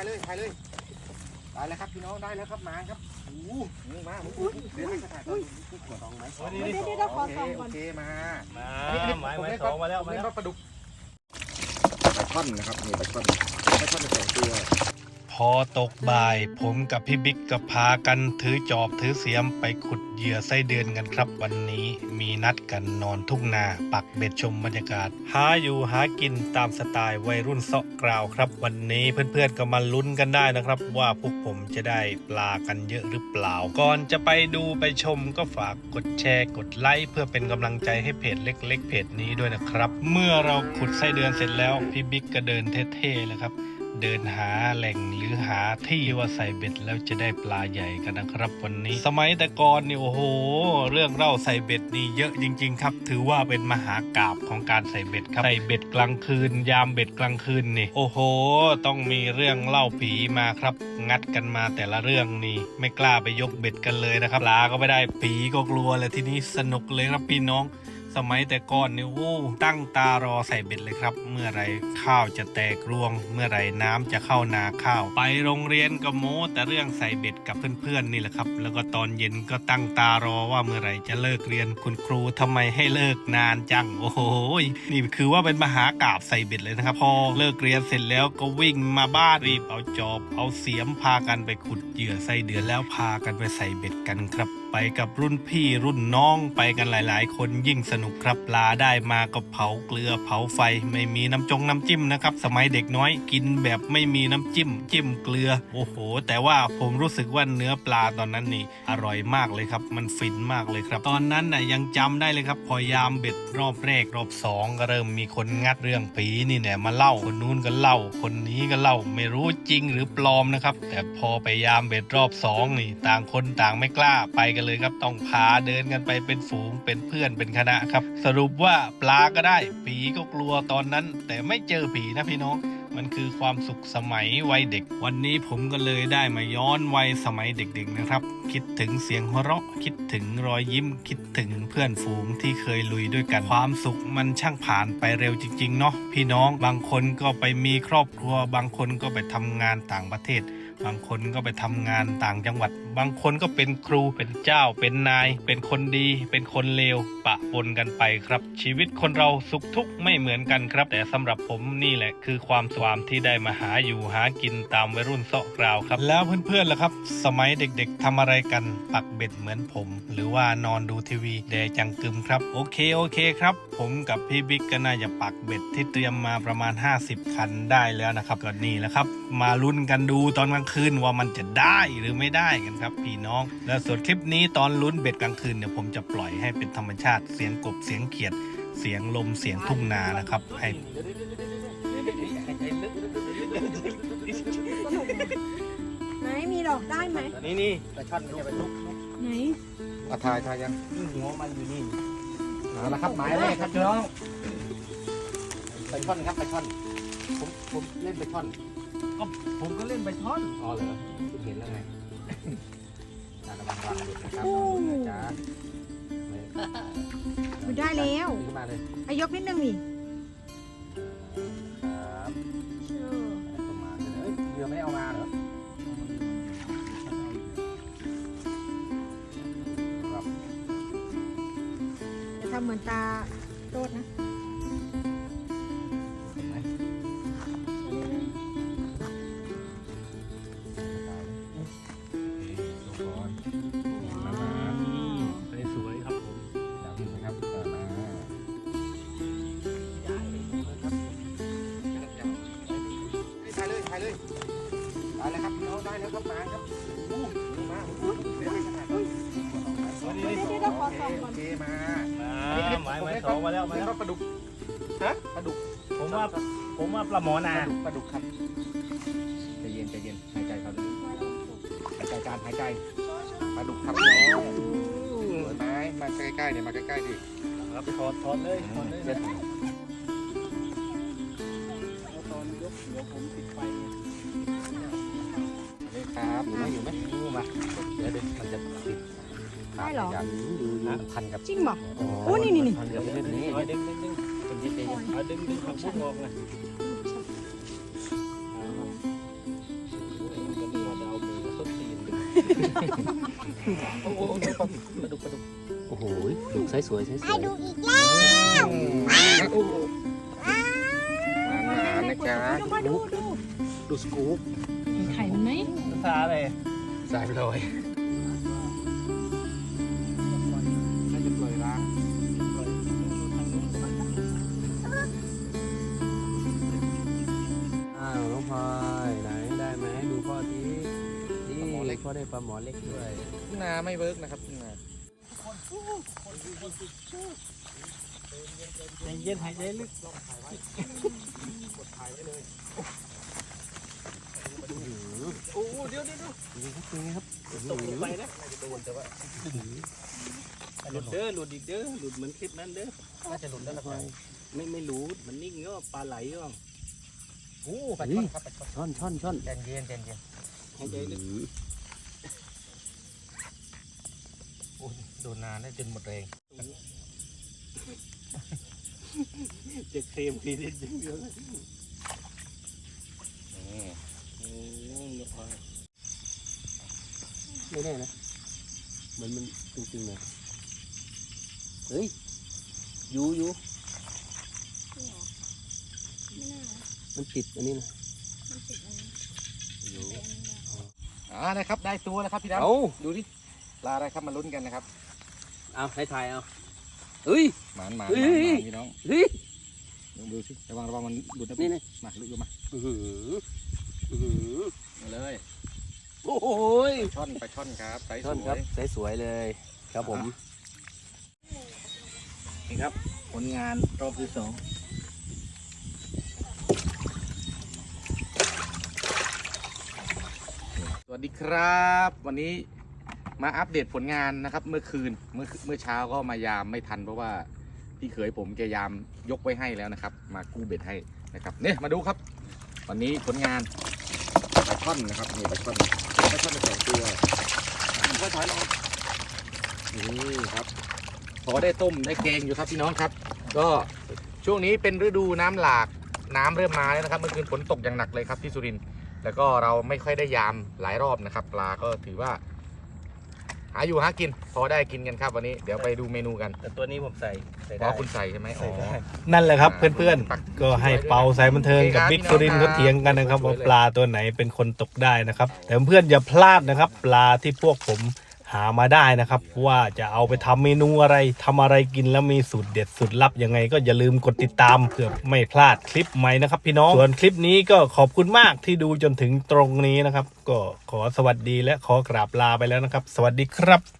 ถ่ายเลยถ่ายเลยได้แล้วครับพี่น้องได้แล้วครับมาครับโอ้โหมึงมามึงมึงเดี๋ยวให้ถ่ายตอนนี้ขวดรองไหมโอ้ยนี่เดี๋ยวนี่เดี๋ยวเดี๋ยวขอโอเคส่องโอก่อน เคมามาอันนี้อันนี้หมายผมหมายเล่นสองมาแล้วมาเล่นแล้วปลาดุกปลาช่อนนะครับนี่ปลาช่อนปลาช่อนเป็นสองตัวพ อตกบ่าย ผมกับพี่บิ๊กก็พากันถือจอบถือเสียมไปขุดเหยื่อไส้เดือนกันครับ วันนี้มีนัดกันนอนทุ่งนา ปักเบ็ดชมบรรยากาศ หาอยู่หากินตามสไตล์วัยรุ่นเซาะกราวครับ วันนี้เพื่อนๆก็มาลุ้นกันได้นะครับ ว่าพวกผมจะได้ปลากันเยอะหรือเปล่า ก่อนจะไปดูไปชมก็ฝากกดแชร์กดไลค์เพื่อเป็นกำลังใจให้เพจเล็ก ๆ เพจนี้ด้วยนะครับ เมื่อเราขุดไส้เดือนเสร็จแล้วพี่บิ๊กก็เดินเท่ๆเลยครับ เดินหาแหล่งหรือหาที่ว่าใส่เบ็ดแล้วจะได้ปลาใหญ่กันนะครับวันนี้ สมัยแต่ก่อนนี่โอ้โห เรื่องเล่าใส่เบ็ดนี่เยอะจริง ๆ ครับ ถือว่าเป็นมหากราบของการใส่เบ็ดครับใส่เบ็ดกลางคืน ยามเบ็ดกลางคืนนี่โอ้โห ต้องมีเรื่องเล่าผีมาครับ งัดกันมาแต่ละเรื่องนี่ไม่กล้าไปยกเบ็ดกันเลยนะครับปลาก็ไม่ได้ผีก็กลัวเลยทีนี้สนุกเลยครับพี่น้อง สมัยแต่ก่อนเนี่ยโอ้ตั้งตารอใส่เบ็ดเลยครับ เมื่อไรข้าวจะแตกรวง เมื่อไรน้ำจะเข้านาข้าว ไปโรงเรียนก็โม้แต่เรื่องใส่เบ็ดกับเพื่อนๆนี่แหละครับ แล้วก็ตอนเย็นก็ตั้งตารอว่าเมื่อไรจะเลิกเรียนคุณครูทำไมให้เลิกนานจังโอ้โหนี่คือว่าเป็นมหากราบใส่เบ็ดเลยนะครับพอเลิกเรียนเสร็จแล้วก็วิ่งมาบ้านรีบเอาจอบ เอาเสียมพากันไปขุดเหยื่อไส้เดือนแล้วพากันไปใส่เบ็ดกันครับ ไปกับรุ่นพี่รุ่นน้องไปกันหลาย ๆ คนยิ่งสนุกครับปลาได้มาก็เผาเกลือเผาไฟ ไม่มีน้ำจงน้ำจิ้มนะครับ สมัยเด็กน้อยกินแบบไม่มีน้ำจิ้ม จิ้มเกลือ โอ้โห แต่ว่าผมรู้สึกว่าเนื้อปลาตอนนั้นนี่ อร่อยมากเลยครับ มันฟินมากเลยครับ ตอนนั้นน่ะยังจำได้เลยครับ พอยามเบ็ดรอบแรกรอบสองก็เริ่มมีคนงัดเรื่องผีนี่แหละมาเล่าคนนู้นก็เล่า คนนี้ก็เล่าไม่รู้จริงหรือปลอมนะครับแต่พอไปยามเบ็ดรอบสองนี่ ต่างคนต่างไม่กล้าไปกันเลยครับ ต้องพาเดินกันไปเป็นฝูงเป็นเพื่อนเป็นคณะครับ สรุปว่าปลาก็ได้ ผีก็กลัวตอนนั้น แต่ไม่เจอผีนะพี่น้องมันคือความสุขสมัยวัยเด็ก วันนี้ผมก็เลยได้มาย้อนวัยสมัยเด็กๆนะครับ คิดถึงเสียงหัวเราะ คิดถึงรอยยิ้ม คิดถึงเพื่อนฝูงที่เคยลุยด้วยกัน ความสุขมันช่างผ่านไปเร็วจริงๆเนาะพี่น้องบางคนก็ไปมีครอบครัว บางคนก็ไปทำงานต่างประเทศ บางคนก็ไปทำงานต่างจังหวัด บางคนก็เป็นครูเป็นเจ้า เป็นนาย เป็นคนดี เป็นคนเลว ปะปนกันไปครับ ชีวิตคนเราสุขทุกข์ไม่เหมือนกันครับ แต่สำหรับผมนี่แหละคือความสวามที่ได้มาหาอยู่หากินตามวัยรุ่นเสาะกราวครับ แล้วเพื่อนๆล่ะครับ สมัยเด็กๆทำอะไรกันปักเบ็ดเหมือนผม หรือว่านอนดูทีวีแดจังกึมครับ โอเคโอเคครับ ผมกับพี่บิ๊กก็น่าจะปักเบ็ดที่เตรียมมาประมาณ 50 คันได้แล้วนะครับก็นี่แหละครับ มาลุ้นกันดูตอนกลางคืนว่ามันจะได้หรือไม่ได้กันครับ พี่น้อง และส่วนคลิปนี้ตอนลุ้นเบ็ดกลางคืนเนี่ยผมจะปล่อยให้เป็นธรรมชาติเสียงกบเสียงเขียด เสียงลมเสียงทุ่งนานะครับให้ไหนมีดอกได้ไหมนี่นี่ปลาช่อนเนี่ยไปลุกไหนมาทายทายยังหัวมันอยู่นี่เอาละครับหมายแรกครับพี่น้องปลาช่อนครับปลาช่อนผมผมเล่นปลาช่อน ผมก็เล่นไปท่อนอ๋อเหรอคุณเห็นแล้วไงอะระวังวางหลุดนะครับนะจ๊ะนี่มันได้แล้วขึ้นมาเลยอายกนิดนึงนี่ครับเออประมาณนี้เอ้ยเรือไม่ได้เอามาเหรอครับจะทำเหมือนตาโตดนะ แล้วครับมาครับอู้หูมาอู้หูเดี๋ยวให้ขนาดนี้เดี๋ยวเดี๋ยวเดี๋ยวขอส่องก่โอเคมาหมายหมายสองมาแล้วมาแล้วปลาดุกฮะปลาดุกผมว่าผมว่าปลาหมอนาปลาดุกครับใจเย็นใจเย็นหายใจเขาด้วยหายใจการหายใจปลาดุกครับน้องสวยไหมมาใกล้ๆเนี่ยมาใกล้ๆดิครับถอดถอดเลยถอดเลย เดี๋ยวเดี๋ยวมันจะติดได้เหรอย่างอยู่นะพันกับจริงบอกโอ้นี่นี่นี่ พันกับเรื่องนี้เอาดึงดึงดึงเป็นยิดเองเอาดึงดึงผักบุ้งออกนะโอ้โหปลาดุกปลาดุกโอ้โหดูไซส์สวยไซส์สได้วยดูอีกแล้วโอ้โหหวานๆนะจ๊ะดูมาดูดูดูสกู๊ปเห็นไข่มันไหม ซาเลยสายลอย นี่พ่อได้ปลาหมอเล็กด้วย นาไม่เวิร์กนะครับนาใจเย็นหายใจลึกโอ้เดี๋ยวเดี๋ยวเดี๋ยวนี่ครับนี่ครับตกลงไปนะโดนแต่ว่าหลุดเด้อหลุดอีกเด้อหลุดเหมือนคลิปนั้นเด้อน่าจะหลุดแล้วนะคพลรัอบยไม่ไม่รู้มันนิ่งก็ปลาไหลก็โอ้ปลาช่อนครับปลาช่อนช่อนช่อนช่อนใจเย็นใจเย็นหายใจลึก โอ้ยโดนนานได้จนหมดแรงจะเคลมทีนิดเดียวนี่โอ้ยพอไม่แน่นะเหมือนมันจริงๆเลยเฮ้ย อยู่อยู่มันติดอันนี้นะอยู่อ่านะครับ ได้ตัวแล้วครับพี่ดำเอาดูดิ ปลาอะไรครับมาลุ้นกันนะครับ เอาให้ถ่ายเอาเฮ้ย หมานหมานเฮ้หยมานหมานพี่น้องเฮ้ยดูสิระวังระวังมันหลุดนะนี่พี่นี่มาลุกมาอื้อหืออื้อหือมาเลยโอ้โหยช่อนไปช่อนครับไซส์สท่อนควรับยใสสวยเลย ครับผม นี่ครับ ผลงานรอบที่สองสวัสดีครับ วันนี้ มาอัปเดตผลงานนะครับ เมื่อคืนเมื่อเมื่อเช้าก็มายามไม่ทันเพราะว่าพี่เขยผมแกยามยกไว้ให้แล้วนะครับ มากู้เบ็ดให้นะครับเนี่ยมาดูครับ วันนี้ผลงานปลาช่อนนะครับนี่ปลาช่อนปลาช่อนเป็นสองตัวก็ถอยลงนี่ครับพอได้ต้มได้แกงอยู่ครับพี่น้องครับ ก็ช่วงนี้เป็นฤดูน้ำหลากน้ำเริ่มมาแล้วนะครับ เมื่อคืนฝนตกอย่างหนักเลยครับที่สุรินทร์แล้วก็เราไม่ค่อยได้ยามหลายรอบนะครับ ปลาก็ถือว่า หาอยู่หากิน พอได้กินกันครับวันนี้เดี๋ยวไปดูเมนูกันแต่ตัวนี้ผมใส่ใส่เพได้ ราะคุณใส่ใช่ไหมอ๋อนั่นแหละครับอ่าเพื่อนปักๆก็ให้เปาสายบันเทิงกับโอเคครับบิ๊กพี่น้องสุรินทร์ครัก็บเถียงกันนะครับสวยว่าเลยปลาตัวไหนเป็นคนตกได้นะครับ แต่เพื่อนๆอย่าพลาดนะครับ ปลาที่พวกผม หามาได้นะครับ ว่าจะเอาไปทำเมนูอะไรทำอะไรกินแล้วมีสูตรเด็ดสูตรลับยังไง ก็อย่าลืมกดติดตามเพื่อไม่พลาดคลิปใหม่นะครับ พี่น้องส่วนคลิปนี้ก็ขอบคุณมากที่ดูจนถึงตรงนี้นะครับ ก็ขอสวัสดีและขอกราบลาไปแล้วนะครับ สวัสดีครับ